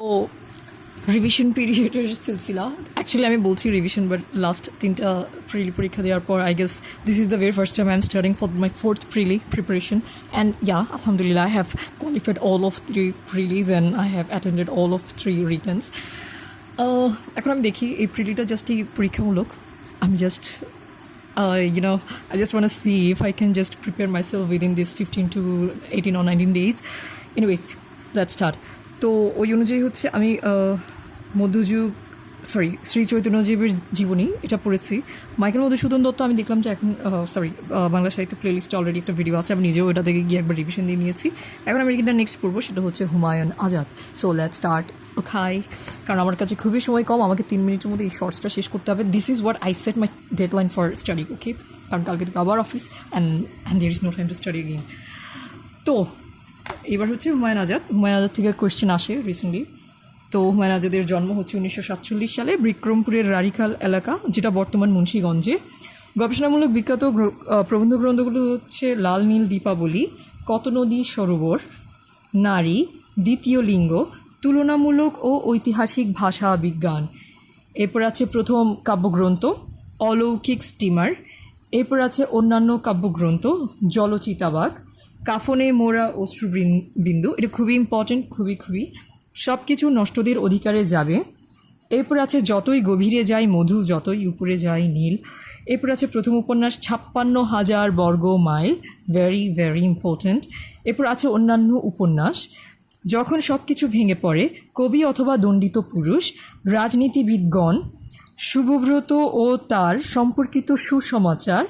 ও revision পিরিয়ডের সিলসিলা actually আমি বলছি রিভিশন বাট লাস্ট তিনটা প্রিলি পরীক্ষা দেওয়ার পর I guess this is the very first time I am starting for my fourth preli preparation and yeah আলহামদুলিল্লাহ I have qualified all of three prelis and I have attended all of three returns এখন আমি দেখি এই প্রিলিটা just এই পরীক্ষামূলক আমি just uh, you know, I just want to see if I can just prepare myself within these 15 to 18 or 19 days. Anyways, let's start. তো ওই অনুযায়ী হচ্ছে আমি মধ্যযুগ সরি শ্রী চৈতন্যজীবের জীবনী এটা পড়েছি। মাইকেল মধুসূদন দত্ত, আমি দেখলাম যে এখন সরি বাংলা সাহিত্য প্লেলিস্টে অলরেডি একটা ভিডিও আছে, আমি নিজেও এটা দেখে গিয়ে একবার রিভিশন দিয়ে নিয়েছি। এখন আমি এটা নেক্সট পড়ব, সেটা হচ্ছে Humayun Azad. So let start ও খাই কারণ আমার কাছে খুবই সময় কম, আমাকে তিন মিনিটের মধ্যে এই শর্টসটা শেষ করতে হবে। This is what I set my deadline for study okay কারণ কালকে থেকে আবার office and and there is no time to study again তো এবার হচ্ছে হুমায়ুন আজাদ। হুমায়ুন আজাদ থেকে কোয়েশ্চেন আসে রিসেন্টলি তো হুমায়ুন আজাদের জন্ম হচ্ছে উনিশশো সাতচল্লিশ সালে বিক্রমপুরের রারিখাল এলাকা, যেটা বর্তমান মুন্সীগঞ্জে। গবেষণামূলক বিখ্যাত প্রবন্ধ গ্রন্থগুলো হচ্ছে লাল নীল দীপাবলি, কত নদী সরোবর, নারী, দ্বিতীয় লিঙ্গ, তুলনামূলক ও ঐতিহাসিক ভাষা বিজ্ঞান। এরপর আছে প্রথম কাব্যগ্রন্থ, অলৌকিক স্টিমার। এরপর আছে অন্যান্য কাব্যগ্রন্থ জলচিতাবাগ কাফনে মোরা অশ্রু বিন্দু এটা খুবই ইম্পর্টেন্ট খুবই খুবই। সব কিছু নষ্টদের অধিকারে যাবে। এরপর আছে, যতই গভীরে যায় মধু, যতই উপরে যায় নীল। এরপর আছে, প্রথম উপন্যাস, ছাপ্পান্ন হাজার বর্গ মাইল। ভেরি ভেরি ইম্পর্ট্যান্ট এরপর আছে, অন্যান্য উপন্যাস। যখন সব কিছু ভেঙে পড়ে, কবি অথবা দণ্ডিত পুরুষ, রাজনীতিবিদগণ শুভব্রত ও তার সম্পর্কিত সুসমাচার,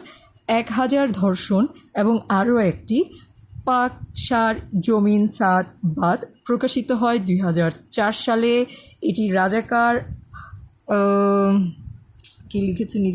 এক হাজার ধর্ষণ এবং আরও একটি পাক সার জমিন সাদ বাদ প্রকাশিত হয় দুই হাজার চার সালে। এটি রাজাকার কি লিখেছে নিজে?